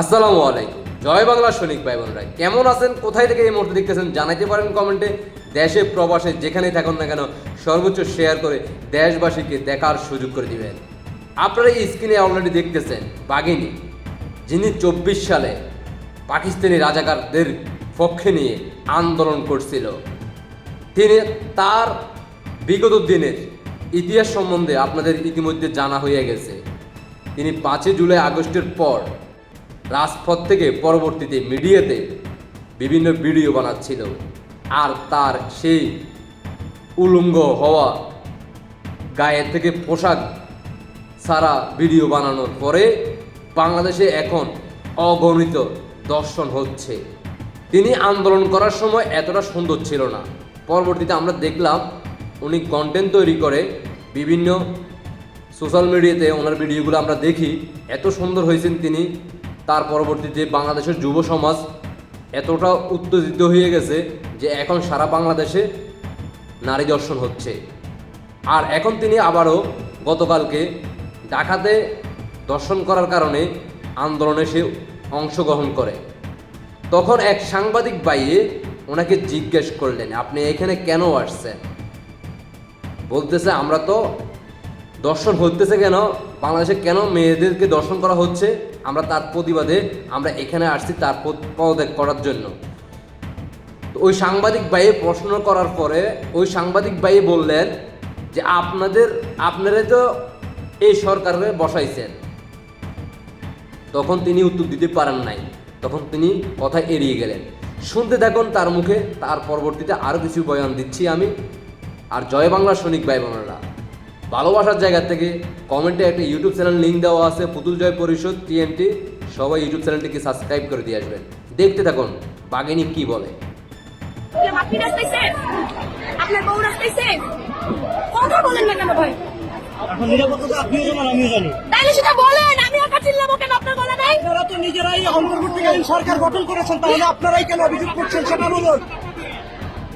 আসসালামু আলাইকুম। জয় বাংলা সৈনিক ভাই বোনরা কেমন আছেন? কোথায় থেকে এই মুহূর্তে দেখতেছেন? জানাইতে পারেন কমেন্টে। দেশে, প্রবাসে, যেখানেই থাকুন না কেন, সর্বোচ্চ শেয়ার করে দেশবাসীকে দেখার সুযোগ করে দিবেন। আপনারা এই স্ক্রিনে অলরেডি দেখতেছেন, বাঘিনী, যিনি চব্বিশ সালে পাকিস্তানি রাজাকারদের পক্ষে নিয়ে আন্দোলন করছিল। তিনি তার বিগত দিনের ইতিহাস সম্বন্ধে আপনাদের ইতিমধ্যে জানা হয়ে গেছে। তিনি পাঁচই জুলাই আগস্টের পর রাজপথ থেকে পরবর্তীতে মিডিয়াতে বিভিন্ন ভিডিও বানাচ্ছিল। আর তার সেই উলঙ্গ হওয়া গায়ে থেকে পোশাক সারা ভিডিও বানানোর পরে বাংলাদেশে এখন অগণিত দর্শন হচ্ছে। তিনি আন্দোলন করার সময় এতটা সুন্দর ছিল না। পরবর্তীতে আমরা দেখলাম উনি কন্টেন্ট তৈরি করে বিভিন্ন সোশ্যাল মিডিয়াতে ওনার ভিডিওগুলো আমরা দেখি। এত সুন্দর হয়েছেন তিনি। তার পরবর্তীতে বাংলাদেশের যুব সমাজ এতটা উত্তেজিত হয়ে গেছে যে এখন সারা বাংলাদেশে নারী দর্শন হচ্ছে। আর এখন তিনি আবারও গতকালকে ঢাকাতে দর্শন করার কারণে আন্দোলনে সে অংশগ্রহণ করে। তখন এক সাংবাদিক বাইয়ে ওনাকে জিজ্ঞেস করলেন, আপনি এখানে কেন আসছেন? বলতেছে, আমরা তো দর্শন হতেছে কেন? বাংলাদেশে কেন মেয়েদেরকে দর্শন করা হচ্ছে? আমরা তার প্রতিবাদে আমরা এখানে আসছি তার পদ- পদত্যাগ করার জন্য। ওই সাংবাদিক ভাইয়ে প্রশ্ন করার পরে ওই সাংবাদিক ভাইয়ে বললেন যে আপনাদের, আপনারা তো এই সরকারে বসাইছেন। তখন তিনি উত্তর দিতে পারেন নাই। তখন তিনি কথা এড়িয়ে গেলেন। শুনতে থাকুন তার মুখে, তার পরবর্তীতে আরও কিছু বয়ান দিচ্ছি আমি। আর জয় বাংলা, সৈনিক ভাই বোনেরা ভালোবাসার জায়গা থেকে কমেন্টে একটা ইউটিউব চ্যানেল লিঙ্ক দেওয়া আছে পুতুল জয় পরিষদ টিএনটি সবাই ইউটিউব চ্যানেলটিকে সাবস্ক্রাইব করে দিয়ে আসবেন। দেখতে থাকুন বাগিনী কি বলে। আপনার আপনি রাস্তাইছে আপনার বউ রাস্তাইছে কথা বলেন না কেন ভাই? এখন নিরাপত্তা আপনিও জানেন আমিও জানি। তাইলে সেটা বলেন আমি একা চিল্লাবো কেন আপনার বলে নাই আপনারা তো নিজেরাই অন্তর্বর্তীকালীন সরকার গঠন করেছেন তাহলে আপনারাই কেন অভিযোগ করছেন সেটা বলুন।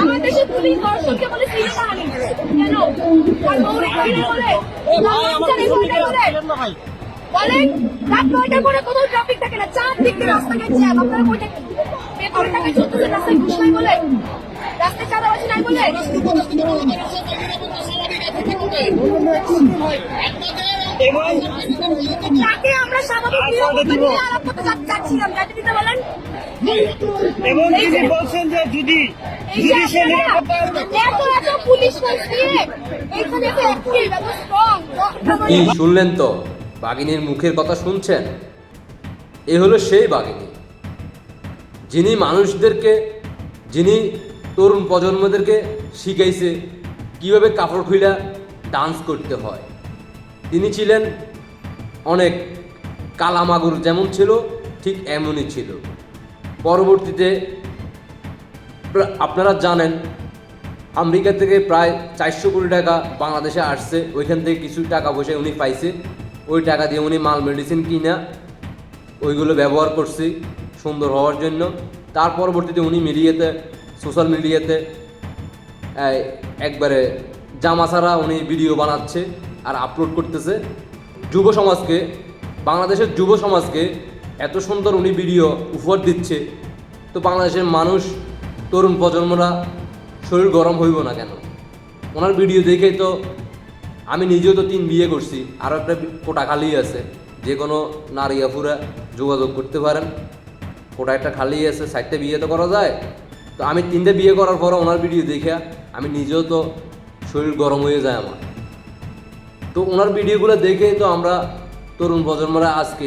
আমার দেশের পুলিশ দর্শককে বলে সিনে কাহানি কেন? আর বলে করে বলেন রাত নয়টার পরে কোথাও ট্রাফিক থাকে না চার দিক রাস্তাঘাট জ্যাম আপনারা কই থাকেন টাকা চলতেছে রাস্তায় ঘুষ নাই বলে রাস্তায় চাঁদাবাজি নাই বলে। তাকে আমরা স্বাভাবিক নিরাপত্তা নিয়ে আলাপ করতে যাচ্ছিলাম যাতে দিতে বলেন? এবং এই তিনি বলছেন যে যদি যদি সে নিরাপত্তা কি শুনলেন তো বাঘিনীর মুখের কথা শুনছেন? এ হলো সেই বাঘিনী। যিনি মানুষদেরকে যিনি তরুণ প্রজন্মদেরকে শিখাইছে কীভাবে কাপড় খুইলা ডান্স করতে হয়। তিনি ছিলেন অনেক কালামাগুর যেমন ছিল ঠিক এমনই ছিল। পরবর্তীতে আপনারা জানেন, আমেরিকা থেকে প্রায় চারশো কোটি টাকা বাংলাদেশে আসছে। ওইখান থেকে কিছু টাকা পয়সা উনি পাইছে। ওই টাকা দিয়ে উনি মাল মেডিসিন কিনা, ওইগুলো ব্যবহার করছি সুন্দর হওয়ার জন্য। তার পরবর্তীতে উনি মিডিয়াতে, সোশ্যাল মিডিয়াতে একবারে জামা ছাড়া উনি ভিডিও বানাচ্ছে আর আপলোড করতেছে। যুব সমাজকে, বাংলাদেশের যুব সমাজকে এত সুন্দর উনি ভিডিও উপহার দিচ্ছে। তো বাংলাদেশের মানুষ, তরুণ প্রজন্মরা শরীর গরম হইব না কেন? ওনার ভিডিও দেখেই তো আমি নিজেও তো তিন বিয়ে করছি, আরও একটা কোটা খালি আছে। যে কোনো নারী আফুরা যোগাযোগ করতে পারেন। কোটা একটা খালি আছে, চারটে বিয়ে তো করা যায়। তো আমি তিনটে বিয়ে করার পর ওনার ভিডিও দেখে আমি নিজেও তো শরীর গরম হয়ে যায় আমার। তো ওনার ভিডিওগুলো দেখে তো আমরা তরুণ প্রজন্মরা আজকে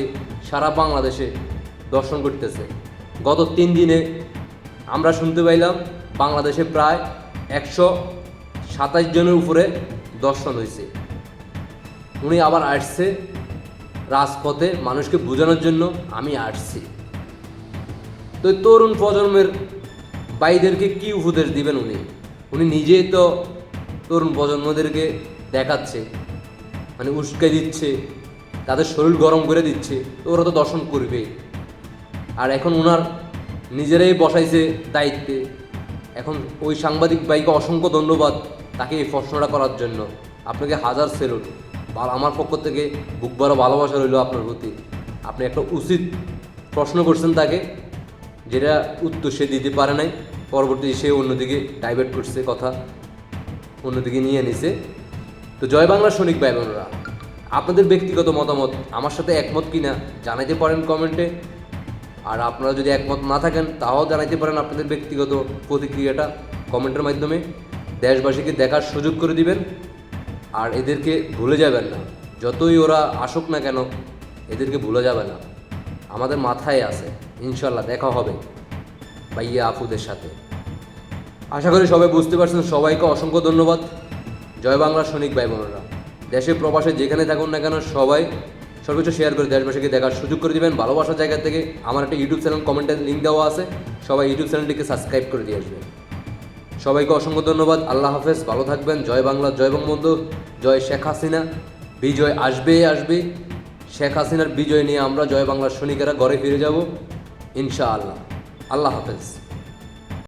সারা বাংলাদেশে দর্শন করতেছে। গত তিন দিনে আমরা শুনতে পাইলাম বাংলাদেশে প্রায় একশো সাতাশ জনের উপরে দর্শন হয়েছে উনি আবার আসছে রাজপথে মানুষকে বোঝানোর জন্য, আমি আসছি। তো তরুণ প্রজন্মের ভাইদেরকে কি উপদেশ দিবেন উনি? উনি নিজেই তো তরুণ প্রজন্মদেরকে দেখাচ্ছে মানে উস্কে দিচ্ছে তাদের শরীর গরম করে দিচ্ছে, তো ওরা তো দর্শন করবে। আর এখন ওনার নিজেরাই বসাইছে দায়িত্বে। এখন ওই সাংবাদিক ভাইকে অসংখ্য ধন্যবাদ তাকে এই প্রশ্নটা করার জন্য। আপনাকে হাজার সেলুট। বা আমার পক্ষ থেকে বুক বড় ভালোবাসা রইল আপনার প্রতি। আপনি একটা উচিত প্রশ্ন করছেন তাকে, যেটা উত্তর সে দিতে পারে নাই। পরবর্তী সে অন্যদিকে ডাইভার্ট করছে কথা, অন্যদিকে নিয়ে নিছে। তো জয় বাংলা সৈনিক ভাই বোনেরা আপনাদের ব্যক্তিগত মতামত, আমার সাথে একমত কিনা জানাইতে পারেন কমেন্টে আর আপনারা যদি একমত না থাকেন, তাও জানাইতে পারেন আপনাদের ব্যক্তিগত প্রতিক্রিয়াটা কমেন্টের মাধ্যমে। দেশবাসীকে দেখার সুযোগ করে দিবেন, আর এদেরকে ভুলে যাবেন না। যতই ওরা আসুক না কেন, এদেরকে ভুলে যাবে না। আমাদের মাথায় আছে ইনশাল্লাহ দেখা হবে ভাইয়া আফুদের সাথে। আশা করি সবাই বুঝতে পারছেন, সবাইকে অসংখ্য ধন্যবাদ। জয় বাংলা, সৈনিক ভাই বোনেরা দেশে প্রবাসে যেখানে থাকুন না কেন সবাই সর্বোচ্চ শেয়ার করে দেশবাসীকে দেখার সুযোগ করে দিবেন। ভালোবাসার জায়গা থেকে আমার একটা ইউটিউব চ্যানেল কমেন্টের লিঙ্ক দেওয়া আছে। সবাই ইউটিউব চ্যানেলটিকে সাবস্ক্রাইব করে দিয়ে আসবেন সবাইকে অসংখ্য ধন্যবাদ। আল্লাহ হাফেজ। ভালো থাকবেন। জয় বাংলা, জয় বঙ্গবন্ধু। জয় শেখ হাসিনা। বিজয় আসবে আসবে। শেখ হাসিনার বিজয় নিয়ে আমরা জয় বাংলার সৈনিকেরা ঘরে ফিরে যাব। ইনশাআল্লাহ। আল্লাহ হাফেজ।